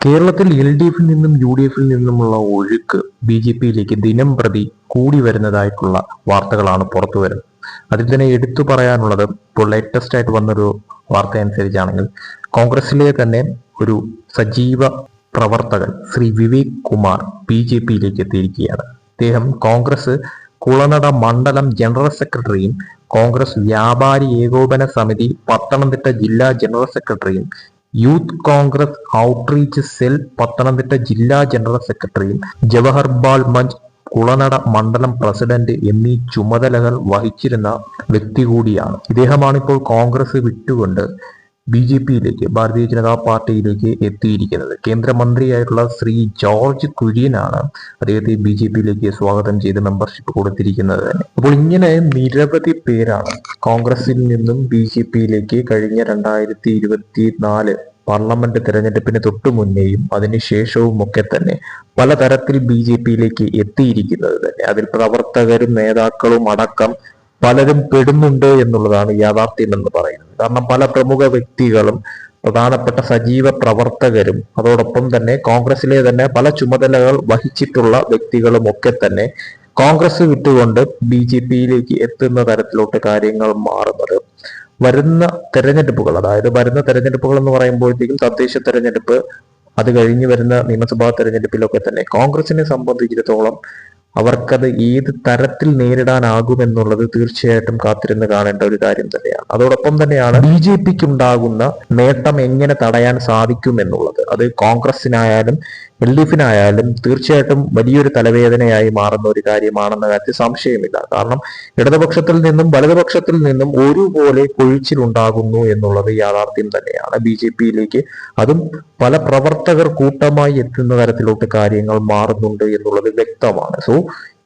കേരളത്തിൽ L D എഫിൽ നിന്നും യു ഡി എഫിൽ നിന്നുമുള്ള ഒഴുക്ക് ബി ജെ പിയിലേക്ക് ദിനം പ്രതി കൂടി വരുന്നതായിട്ടുള്ള വാർത്തകളാണ് പുറത്തു വരുന്നത്. അതിൽ തന്നെ എടുത്തു പറയാനുള്ളത് ഇപ്പോൾ ലേറ്റസ്റ്റ് ആയിട്ട് വന്നൊരു വാർത്ത അനുസരിച്ചാണെങ്കിൽ കോൺഗ്രസിലെ തന്നെ ഒരു സജീവ പ്രവർത്തകൻ ശ്രീ വിവേക് കുമാർ ബി ജെ പിയിലേക്ക് എത്തിയിരിക്കുകയാണ്. അദ്ദേഹം കോൺഗ്രസ് കുളനട മണ്ഡലം ജനറൽ സെക്രട്ടറിയും കോൺഗ്രസ് വ്യാപാരി ഏകോപന സമിതി പത്തനംതിട്ട ജില്ലാ ജനറൽ സെക്രട്ടറിയും youth Congress outreach cell Pathanamthitta ജില്ലാ ജനറൽ സെക്രട്ടറിയും ജവഹർബാൽ മഞ്ച് കുളനട മണ്ഡലം പ്രസിഡന്റ് എന്നീ ചുമതലകൾ വഹിച്ചിരുന്ന വ്യക്തി കൂടിയാണ്. ഇദ്ദേഹമാണിപ്പോൾ കോൺഗ്രസ് വിട്ടുകൊണ്ട് ബി ജെ പിയിലേക്ക് ഭാരതീയ ജനതാ പാർട്ടിയിലേക്ക് എത്തിയിരിക്കുന്നത്. കേന്ദ്രമന്ത്രിയായിട്ടുള്ള ശ്രീ ജോർജ് കുര്യനാണ് അദ്ദേഹത്തെ ബി ജെ പിയിലേക്ക് സ്വാഗതം ചെയ്ത് മെമ്പർഷിപ്പ് കൊടുത്തിരിക്കുന്നത്. അപ്പോൾ ഇങ്ങനെ നിരവധി പേരാണ് കോൺഗ്രസിൽ നിന്നും ബി ജെ പിയിലേക്ക് കഴിഞ്ഞ രണ്ടായിരത്തി ഇരുപത്തി നാല് പാർലമെന്റ് തെരഞ്ഞെടുപ്പിന് തൊട്ടു മുന്നേയും അതിനുശേഷവും ഒക്കെ തന്നെ പലതരത്തിൽ ബി ജെ പിയിലേക്ക് എത്തിയിരിക്കുന്നത് തന്നെ. അതിൽ പ്രവർത്തകരും നേതാക്കളും അടക്കം പലരും പെടുന്നുണ്ട് എന്നുള്ളതാണ് യാഥാർത്ഥ്യം എന്ന് പറയുന്നത്. കാരണം പല പ്രമുഖ വ്യക്തികളും പ്രധാനപ്പെട്ട സജീവ പ്രവർത്തകരും അതോടൊപ്പം തന്നെ കോൺഗ്രസിലെ തന്നെ പല ചുമതലകൾ വഹിച്ചിട്ടുള്ള വ്യക്തികളും ഒക്കെ തന്നെ കോൺഗ്രസ് വിട്ടുകൊണ്ട് ബി ജെ പിയിലേക്ക് എത്തുന്ന തരത്തിലോട്ട് കാര്യങ്ങൾ മാറുന്നത് വരുന്ന തെരഞ്ഞെടുപ്പുകൾ അതായത് വരുന്ന തെരഞ്ഞെടുപ്പുകൾ എന്ന് പറയുമ്പോഴത്തേക്കും തദ്ദേശ തെരഞ്ഞെടുപ്പ് അത് കഴിഞ്ഞു വരുന്ന നിയമസഭാ തെരഞ്ഞെടുപ്പിലൊക്കെ തന്നെ കോൺഗ്രസിനെ സംബന്ധിച്ചിടത്തോളം അവർക്കത് ഏത് തരത്തിൽ നേരിടാനാകുമെന്നുള്ളത് തീർച്ചയായിട്ടും കാത്തിരുന്ന് കാണേണ്ട ഒരു കാര്യം തന്നെയാണ്. അതോടൊപ്പം തന്നെയാണ് ബി ജെ പിക്ക് ഉണ്ടാകുന്ന നേട്ടം എങ്ങനെ തടയാൻ സാധിക്കും എന്നുള്ളത് അത് കോൺഗ്രസിനായാലും എൽ ഡി എഫിനായാലും തീർച്ചയായിട്ടും വലിയൊരു തലവേദനയായി മാറുന്ന ഒരു കാര്യമാണെന്ന കാര്യത്തിൽ സംശയമില്ല. കാരണം ഇടതുപക്ഷത്തിൽ നിന്നും വലതുപക്ഷത്തിൽ നിന്നും ഒരുപോലെ കൊഴിച്ചിലുണ്ടാകുന്നു എന്നുള്ളത് യാഥാർത്ഥ്യം തന്നെയാണ് ബി ജെ പിയിലേക്ക്. അതും പല പ്രവർത്തകർ കൂട്ടമായി എത്തുന്ന തരത്തിലോട്ട് കാര്യങ്ങൾ മാറുന്നുണ്ട് എന്നുള്ളത് വ്യക്തമാണ്. സോ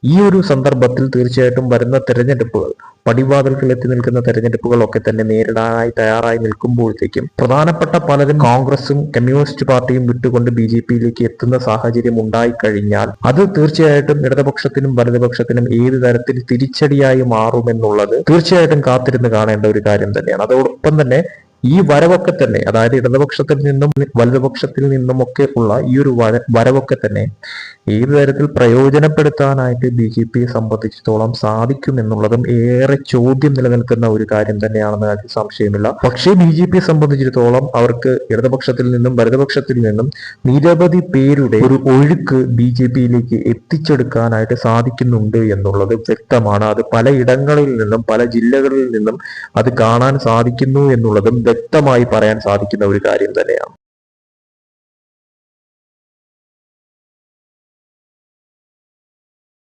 ഈ ഒരു സന്ദർഭത്തിൽ തീർച്ചയായിട്ടും വരുന്ന തെരഞ്ഞെടുപ്പുകൾ പടിവാതിൽക്കൽ എത്തി നിൽക്കുന്ന തെരഞ്ഞെടുപ്പുകളൊക്കെ തന്നെ നേരിടാനായി തയ്യാറായി നിൽക്കുമ്പോഴത്തേക്കും പ്രധാനപ്പെട്ട പലരും കോൺഗ്രസും കമ്മ്യൂണിസ്റ്റ് പാർട്ടിയും വിട്ടുകൊണ്ട് ബി ജെ പിയിലേക്ക് എത്തുന്ന സാഹചര്യം ഉണ്ടായിക്കഴിഞ്ഞാൽ അത് തീർച്ചയായിട്ടും ഇടതുപക്ഷത്തിനും വലതുപക്ഷത്തിനും ഏത് തരത്തിൽ തിരിച്ചടിയായി മാറുമെന്നുള്ളത് തീർച്ചയായിട്ടും കാത്തിരുന്ന് കാണേണ്ട ഒരു കാര്യം തന്നെയാണ്. അതോടൊപ്പം തന്നെ ഈ വരവൊക്കെ തന്നെ അതായത് ഇടതുപക്ഷത്തിൽ നിന്നും വലതുപക്ഷത്തിൽ നിന്നുമൊക്കെ ഉള്ള ഈ ഒരു വര വരവൊക്കെ തന്നെ ഏത് തരത്തിൽ പ്രയോജനപ്പെടുത്താനായിട്ട് ബി ജെ പിയെ സംബന്ധിച്ചിടത്തോളം സാധിക്കും എന്നുള്ളതും ഏറെ ചോദ്യം നിലനിൽക്കുന്ന ഒരു കാര്യം തന്നെയാണെന്ന് അതിൽ സംശയമില്ല. പക്ഷേ ബി ജെ പിയെ സംബന്ധിച്ചിടത്തോളം അവർക്ക് ഇടതുപക്ഷത്തിൽ നിന്നും വലതുപക്ഷത്തിൽ നിന്നും നിരവധി പേരുടെ ഒരു ഒഴുക്ക് ബി ജെ പിയിലേക്ക് എത്തിച്ചെടുക്കാനായിട്ട് സാധിക്കുന്നുണ്ട് എന്നുള്ളത് വ്യക്തമാണ്. അത് പല ഇടങ്ങളിൽ നിന്നും പല ജില്ലകളിൽ നിന്നും അത് കാണാൻ സാധിക്കുന്നു എന്നുള്ളതും വ്യക്തമായി പറയാൻ സാധിക്കുന്ന ഒരു കാര്യം തന്നെയാണ്.